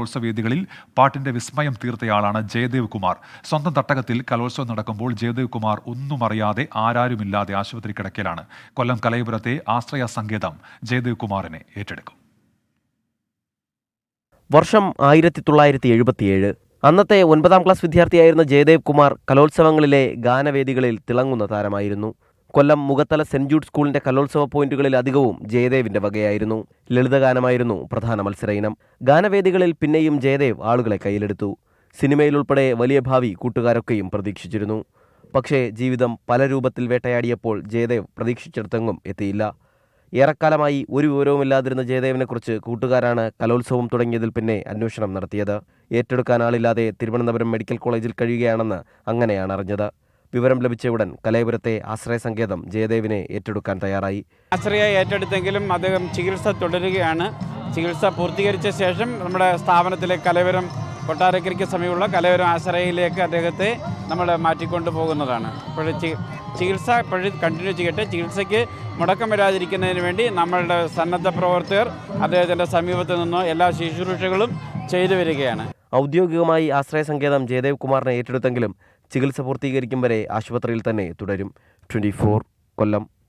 കലോത്സവ പാട്ടിന്റെ വിസ്മയം തീർത്തയാളാണ് ജയദേവ് കുമാർ. സ്വന്തം തട്ടകത്തിൽ കലോത്സവം നടക്കുമ്പോൾ ജയദേവ് കുമാർ ഒന്നും അറിയാതെ ആരാരുമില്ലാതെ ആശുപത്രി കിടക്കലാണ് കൊല്ലം കലയപുരത്തെ ആശ്രയ സങ്കേതം ജയദേവ് കുമാറിനെ ഏറ്റെടുക്കും. വർഷം ആയിരത്തി തൊള്ളായിരത്തി എഴുപത്തിയേഴ് അന്നത്തെ ഒൻപതാം ക്ലാസ് വിദ്യാർത്ഥിയായിരുന്ന ജയദേവ് കുമാർ കലോത്സവങ്ങളിലെ ഗാനവേദികളിൽ തിളങ്ങുന്ന താരമായിരുന്നു. കൊല്ലം മുഖത്തല സെന്റ് ജൂഡ് സ്കൂളിന്റെ കലോത്സവ പോയിന്റുകളിൽ അധികവും ജയദേവിന്റെ വകയായിരുന്നു. ലളിതഗാനമായിരുന്നു പ്രധാന മത്സര ഇനം ഗാനവേദികളിൽ പിന്നെയും ജയദേവ് ആളുകളെ കയ്യിലെടുത്തു. സിനിമയിലുൾപ്പെടെ വലിയ ഭാവി കൂട്ടുകാരൊക്കെയും പ്രതീക്ഷിച്ചിരുന്നു. പക്ഷേ ജീവിതം പല രൂപത്തിൽ വേട്ടയാടിയപ്പോൾ ജയദേവ് പ്രതീക്ഷിച്ചിടത്തെങ്ങും എത്തിയില്ല. ഏറെക്കാലമായി ഒരു വിവരവുമില്ലാതിരുന്ന ജയദേവിനെക്കുറിച്ച് കൂട്ടുകാരാണ് കലോത്സവം തുടങ്ങിയതിൽ പിന്നെ അന്വേഷണം നടത്തിയത്. ഏറ്റെടുക്കാൻ ആളില്ലാതെ തിരുവനന്തപുരം മെഡിക്കൽ കോളേജിൽ കഴിയുകയാണെന്ന് അങ്ങനെയാണ് അറിഞ്ഞത് വിവരം ലഭിച്ച ഉടൻ കലയപുരത്തെ ആശ്രയ സങ്കേതം ജയദേവിനെ ഏറ്റെടുക്കാൻ തയ്യാറായി. ആശ്രയ ഏറ്റെടുത്തെങ്കിലും അദ്ദേഹം ചികിത്സ തുടരുകയാണ്. ചികിത്സ പൂർത്തീകരിച്ച ശേഷം നമ്മുടെ സ്ഥാപനത്തിലെ കലവരം കൊട്ടാരക്കരയ്ക്ക് സമീപമുള്ള കലവരം ആശ്രയയിലേക്ക് അദ്ദേഹത്തെ നമ്മൾ മാറ്റിക്കൊണ്ടു പോകുന്നതാണ്. ചികിത്സ ഇപ്പോഴും കണ്ടിന്യൂ ചെയ്യട്ടെ. ചികിത്സയ്ക്ക് മുടക്കം വരാതിരിക്കുന്നതിന് വേണ്ടി നമ്മളുടെ സന്നദ്ധ പ്രവർത്തകർ അദ്ദേഹത്തിന്റെ സമീപത്ത് നിന്നോ എല്ലാ ശുശ്രൂഷകളും ചെയ്തു വരികയാണ്. ഔദ്യോഗികമായി ആശ്രയ സങ്കേതം ജയദേവ് കുമാറിനെ ഏറ്റെടുത്തെങ്കിലും ചികിത്സ പൂർത്തീകരിക്കും വരെ ആശുപത്രിയിൽ തന്നെ തുടരും. ട്വന്റി കൊല്ലം.